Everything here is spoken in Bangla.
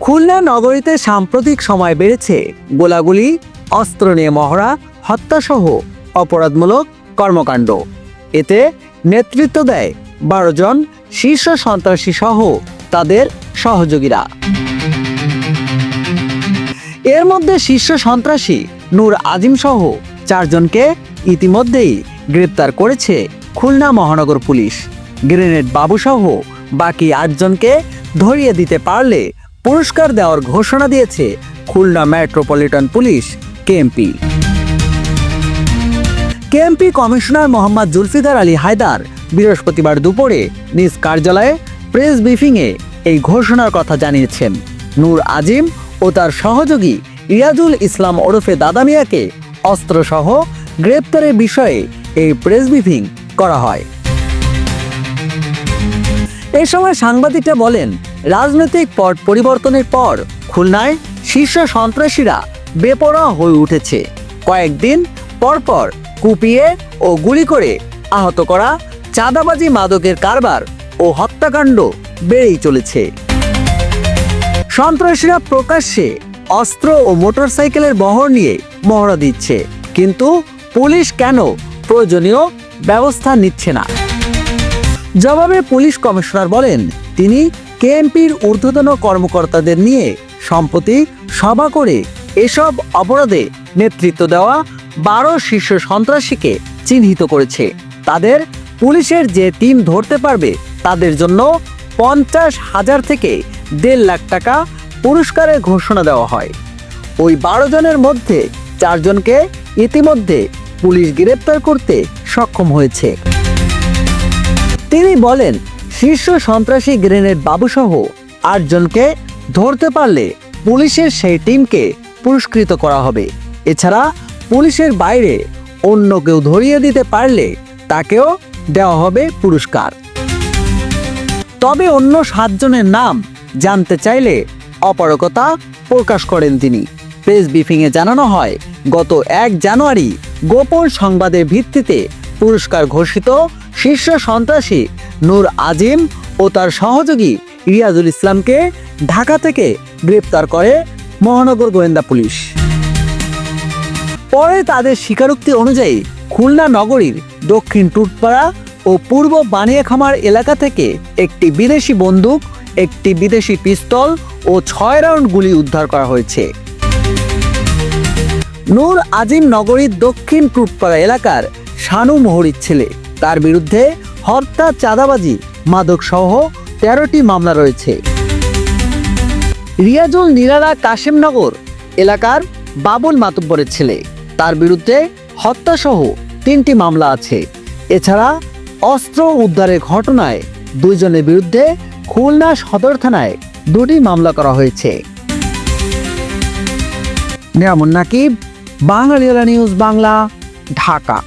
খুলনা নগরীতে সাম্প্রতিক সময় বেড়েছে গোলাগুলি, অস্ত্র নিয়ে মহড়া, হত্যাসহ অপরাধমূলক কর্মকাণ্ড। এতে নেতৃত্ব দেয় বারো জন শীর্ষ সন্ত্রাসী সহ তাদের সহযোগীরা। এর মধ্যে শীর্ষ সন্ত্রাসী নূর আজিম সহ চারজনকে ইতিমধ্যেই গ্রেপ্তার করেছে খুলনা মহানগর পুলিশ। গ্রেনেড বাবুসহ বাকি আটজনকে ধরিয়ে দিতে পারলে পুরস্কার দেওয়ার ঘোষণা দিয়েছে Khulna metropolitan police, KMP. KMP commissioner Mohammad Zulfikar Ali Haider বৃহস্পতিবার দুপুরে নিজ কার্যালয়ে প্রেস ব্রিফিংয়ে এই ঘোষণার কথা জানিয়েছেন। নূর আজিম ও তার সহযোগী রিয়াজুল ইসলাম ওরফে দাদা মিয়াকে অস্ত্রসহ গ্রেপ্তারের বিষয়ে এই প্রেস ব্রিফিং করা হয়। এ সময় সাংবাদিকরা বলেন, রাজনৈতিক পট পরিবর্তনের পর খুলনায় শীর্ষ সন্ত্রাসীরা বেপরোয়া হয়ে উঠেছে। কয়েকদিন পরপর কুপিয়ে ও গুলি করে আহত করা চাঁদাবাজি মাদকের কারবার ও হত্যাকাণ্ড বেড়েই চলেছে। সন্ত্রাসীরা প্রকাশ্যে অস্ত্র ও মোটরসাইকেলের বহর নিয়ে মহড়া দিচ্ছে, কিন্তু পুলিশ কেন প্রয়োজনীয় ব্যবস্থা নিচ্ছে না? জবাবে পুলিশ কমিশনার বলেন, তিনি কেএমপির ঊর্ধ্বতন কর্মকর্তাদের নিয়ে সম্প্রতি সভা করে এসব অপরাধে নেতৃত্ব দেওয়া বারো শীর্ষ সন্ত্রাসীকে চিহ্নিত করেছে। তাদের পুলিশের যে টিম ধরতে পারবে তাদের জন্য পঞ্চাশ হাজার থেকে দেড় লাখ টাকা পুরস্কারের ঘোষণা দেওয়া হয়। ওই বারো জনের মধ্যে চারজনকে ইতিমধ্যে পুলিশ গ্রেপ্তার করতে সক্ষম হয়েছে। তিনি বলেন, শীর্ষ সন্ত্রাসী গ্রেনেড বাবুসহ আটজনকে ধরতে পারলে পুলিশের সেই টিমকে পুরস্কৃত করা হবে। এছাড়া পুলিশের বাইরে অন্য কেউ ধরিয়ে দিতে পারলে তাকেও দেওয়া হবে পুরস্কার। তবে অন্য সাতজনের নাম জানতে চাইলে অপারগতা প্রকাশ করেন তিনি। প্রেস ব্রিফিংয়ে জানানো হয়, গত এক জানুয়ারি গোপন সংবাদের ভিত্তিতে পুরস্কার ঘোষিত শীর্ষ সন্ত্রাসী নূর আজিম ও তার সহযোগী রিয়াজুল ইসলামকে ঢাকা থেকে গ্রেপ্তার করে মহানগর গোয়েন্দা পুলিশ। পরে তাদের স্বীকারোক্তি অনুযায়ী খুলনা নগরীর দক্ষিণ টুটপাড়া ও পূর্ব বানিয়াখামার এলাকা থেকে একটি বিদেশি বন্দুক, একটি বিদেশি পিস্তল ও ছয় রাউন্ড গুলি উদ্ধার করা হয়েছে। নূর আজিম নগরীর দক্ষিণ টুটপাড়া এলাকার শানু মোহরির ছেলে। তার বিরুদ্ধে হত্যা, চাঁদাবাজি মাদক সহ তেরোটি মামলা রয়েছে। রিয়াজুল নিরালা কাশেমনগর এলাকার বাবুল মাতব্বরের ছেলে। তার বিরুদ্ধে হত্যাসহ তিনটি মামলা আছে। এছাড়া অস্ত্র উদ্ধারের ঘটনায় দুইজনের বিরুদ্ধে খুলনা সদর থানায় দুটি মামলা করা হয়েছে। নিয়ামুন নাকিব বাংলা নিউজ বাংলা, ঢাকা।